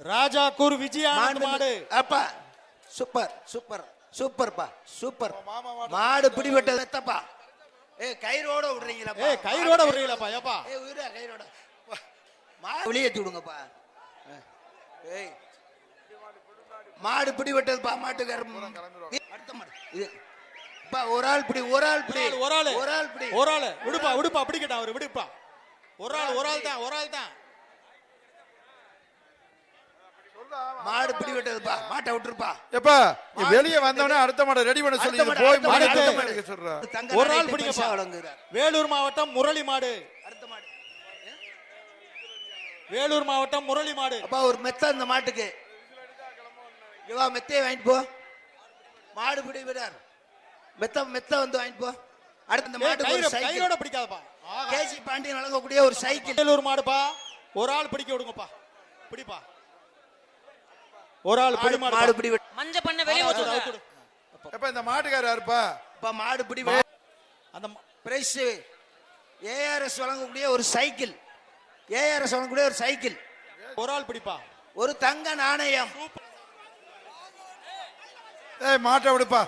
ராஜா கூர் விஜயானந்த் மாடு அப்பா சூப்பர் சூப்பர் சூப்பர்ப்பா சூப்பர். மாடு பிடிபட்டது எத்தப்பா? ஏ கயிறோட விடுறீங்களா ஏய் கயிறோட விடுறீங்களப்பா ஏப்பா? ஏய் உயிரா கயிறோட? மாடு வெளியேற்றி விடுங்கப்பா. ஏய். மாடு பிடிபட்டதுப்பா மாட்டுக்கார அடுத்த மாடு. இது. அப்பா ஒரு ஆள் பிடி ஒரு ஆள் பிடி. ஒரு ஆளு ஒரு ஆள். பிடி. ஒரு ஆளு. விடுப்பா விடுப்பா பிடிக்கட்டும் அவரு விடுப்பா. ஒரு ஆள் ஒரு ஆள் தான் ஒரு ஆள் தான் மாடு பிடிபட்டதுப்பா. மாட்டை விட்டுருப்பா. எப்பா நீ வெளியே வந்தவனே அடுத்த மாடை ரெடி பண்ண சொல்லி அடுத்த போய் மாடு மாடு, அடுத்த அடுத்த மாடுக்கு சொல்றா. தங்க ஒரு பிடிங்கப்பா. பரிசா வழங்குகிறார் வேலூர் மாவட்டம் முரளி மாடு. அடுத்த மாடு. வேலூர் மாவட்டம் முரளி மாடு. அப்பா ஒரு மெத்த அந்த மாட்டுக்கு. இங்க வா மெத்தையை வாங்கிட்டு போ. மாடு பிடி விடார் மெத்த மெத்த வந்து வாங்கிட்டு போ. அடுத்த இந்த ஏய், மாட்டுக்கு ஒரு சைக்கிள். பிடிக்காதப்பா. ஆகா. கேசி பாண்டியன் வழங்கக்கூடிய ஒரு சைக்கிள். வேலூர் மாடுப்பா. ஒரு ஆள் பிடிக்க விடுங்கப்பா. பிடிப்பா. ஒரு ஆள் பிடி மாடு மாடு பிடி விடு. மஞ்ச பண்ண வெளியே ஊத்துங்க எப்ப இந்த மாட்டுக்காரர் யாருப்பா? அப்பா மாடு பிடி. அந்த பிரைஸ் ஏஆர்எஸ் வழங்கக்கூடிய ஒரு சைக்கிள். ஏஆர்எஸ் வழங்கக்கூடிய ஒரு சைக்கிள். ஒரு ஆள் பிடிப்பா. ஒரு தங்க நாணயம். ஏய் மாட்டை விடுப்பா.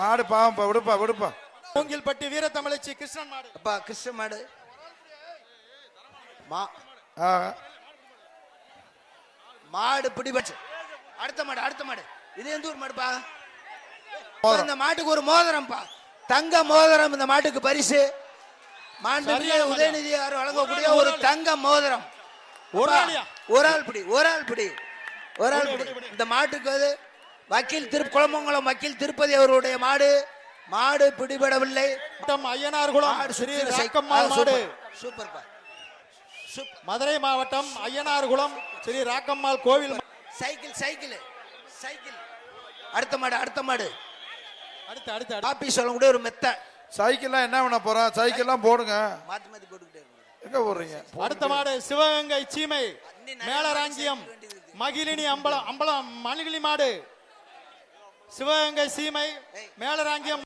மாடு பாவம்ப்பா விடுப்பா விடுப்பா. மூங்கில்பட்டி வீரத்தமிழச்சி கிருஷ்ணன் மாடு. அப்பா கிருஷ்ண மாடு. மா மாடு பிடிபட்டு அடுத்த மாடு அடுத்த மாடு. இது எந்த ஊர் மாடுப்பா? இந்த மாட்டுக்கு ஒரு மோதிரம்ப்பா. தங்க மோதிரம் இந்த மாட்டுக்கு பரிசு. மாண்புமிகு மாடு. உதயநிதி அவர் வழங்கக்கூடிய ஒரு. தங்க மோதிரம். ஒரு? ஒரு ஆள் பிடி ஒரு ஆள் பிடி. ஒரு ஆள் பிடி. இந்த மாட்டுக்கு அது வக்கீல் திரு குளமங்கலம் வக்கீல் திருப்பதி அவருடைய மாடு. மாடு பிடிபடவில்லை. ஐயனார்குளம் மாடு ஸ்ரீ ராக்கம்மாள் சூப்பர், மதுரை மாவட்டம் ஐயனார்குளம் ஸ்ரீ ராக்கம்மாள் கோவில். Cycle cycle cycle. அடுத்த மாடு அடுத்த மாடு. அடுத்து அடுத்து. காப்பி சொல்லக்கூடிய ஒரு மெத்த. சைக்கிள்லாம் என்ன பண்ண போறோம் சைக்கிள்லாம் போடுங்க. மாத்தி மாத்தி போட்டுக்கிட்டே எங்க போடுறீங்க? அடுத்த மாடு சிவகங்கை சீமை மேலராஞ்சியம் மகிழினி அம்பலம் அம்பலம் மணிகிளி மாடு. சிவகங்கை சீமை மேலராஞ்சியம்.